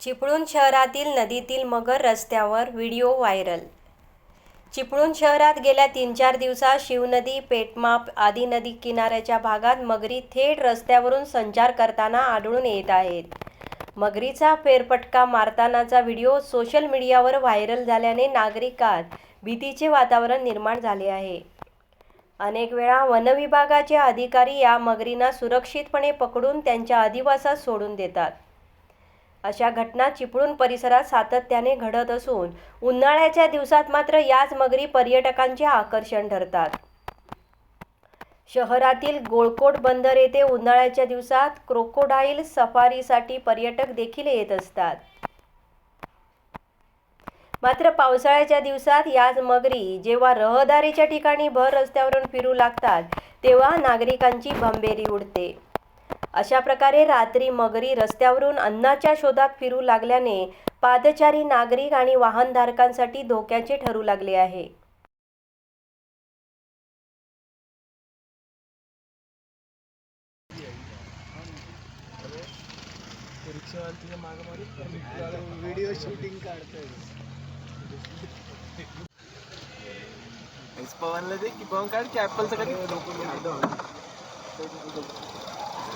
चिपळूण शहरातील नदीतील मगर रस्त्यावर व्हिडिओ व्हायरल. चिपळूण शहरात गेल्या तीन चार दिवसात शिवनदी पेटमाप आदी नदी किनाऱ्याच्या भागात मगरी थेट रस्त्यावरून संचार करताना आढळून येत आहेत. मगरीचा फेरपटका मारतानाचा व्हिडिओ सोशल मीडियावर व्हायरल झाल्याने नागरिकात भीतीचे वातावरण निर्माण झाले आहे. अनेक वेळा वनविभागाचे अधिकारी या मगरींना सुरक्षितपणे पकडून त्यांच्या अधिवासात सोडून देतात. अशा घटना चिपळूण परिसरात सातत्याने घडत असून उन्हाळ्याच्या दिवसात मात्र याच मगरी पर्यटकांचे आकर्षण ठरतात. शहरातील गोळकोट बंदर येथे उन्हाळ्याच्या दिवसात क्रोकोडाईल सफारीसाठी पर्यटक देखील येत असतात. मात्र पावसाळ्याच्या दिवसात याच मगरी जेव्हा रहदारीच्या ठिकाणी भर रस्त्यावरून फिरू लागतात तेव्हा नागरिकांची भंबेरी उडते. अशा प्रकारे रात्री मगरी रस्त्यावरून अन्नाच्या शोधात फिरू लागल्याने पादचारी नागरिक आणि वाहनधारकांसाठी धोक्याचे ठरू लागले आहे. व्हिडिओ शूटिंग काढतोय पवनला दे की पवन काढ की ऍपलचं कधी?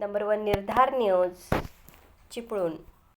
Number one Nirdhar news Chiplun.